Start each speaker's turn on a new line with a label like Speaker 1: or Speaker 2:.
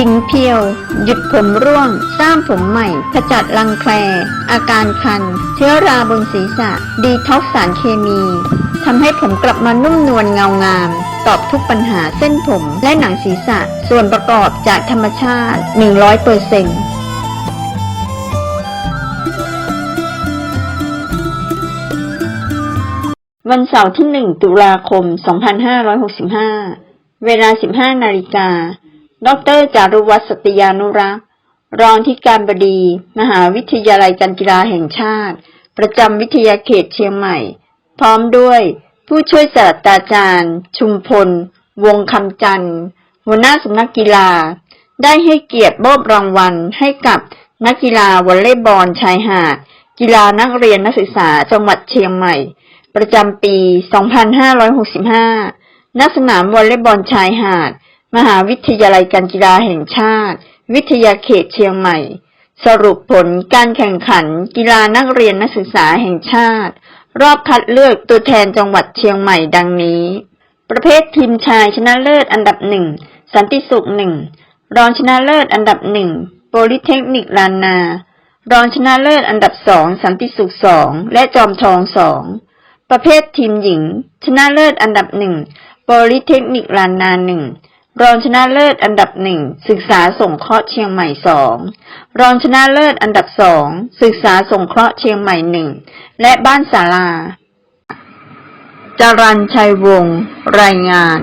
Speaker 1: คิงเพียว หยุดผมร่วง สร้างผมใหม่ ขจัดรังแคลอาการคัน เชื้อราบนศีรษะ ดีท็อกสารเคมีทำให้ผมกลับมานุ่มนวลเงางาม ตอบทุกปัญหาเส้นผมและหนังศีรษะ ส่วนประกอบจากธรรมชาติ 100%เปอร์เซ็นต์วันเสาร์ที่ 1 ตุลาคม 2565 เวลา 15 นาฬิกา ดรจารุวัฒน์สติยานุรักษ์รองที่การบดี มหาวิทยาลัยการกีฬาแห่งชาติ ประจำวิทยาเขตเชียงใหม่ พร้อมด้วย ผู้ช่วยศาสตราจารย์ ชุมพล วงคำจันทร์หัวหน้าสำนักกีฬา ได้ให้เกียรติมอบรางวัลให้กับนักกีฬาวอลเลย์บอลชายหาด กีฬานักเรียนนักศึกษาจังหวัดเชียงใหม่ ประจำปี 2565 ณ สนามวอลเลย์บอลชายหาด มหาวิทยาลัยการกีฬาแห่งชาติ วิทยาเขตเชียงใหม่ สรุปผลการแข่งขัน กีฬานักเรียนนักศึกษาแห่งชาติ รอบคัดเลือกตัวแทนจังหวัดเชียงใหม่ดังนี้ ประเภททีมชายชนะเลิศอันดับหนึ่งสันติสุขหนึ่งรองชนะเลิศอันดับหนึ่งโพลิเทคนิคลานนา รองชนะเลิศอันดับสองสันติสุขสองและจอมทองสองประเภททีมหญิง ชนะเลิศอันดับหนึ่งโพลิเทคนิคลานนาหนึ่ง รองชนะเลิศอันดับหนึ่งศึกษาสงเคราะห์เชียงใหม่สองรองชนะเลิศอันดับสองศึกษาสงเคราะห์เชียงใหม่หนึ่งและบ้านศาลาจรัญชัยวงศ์รายงาน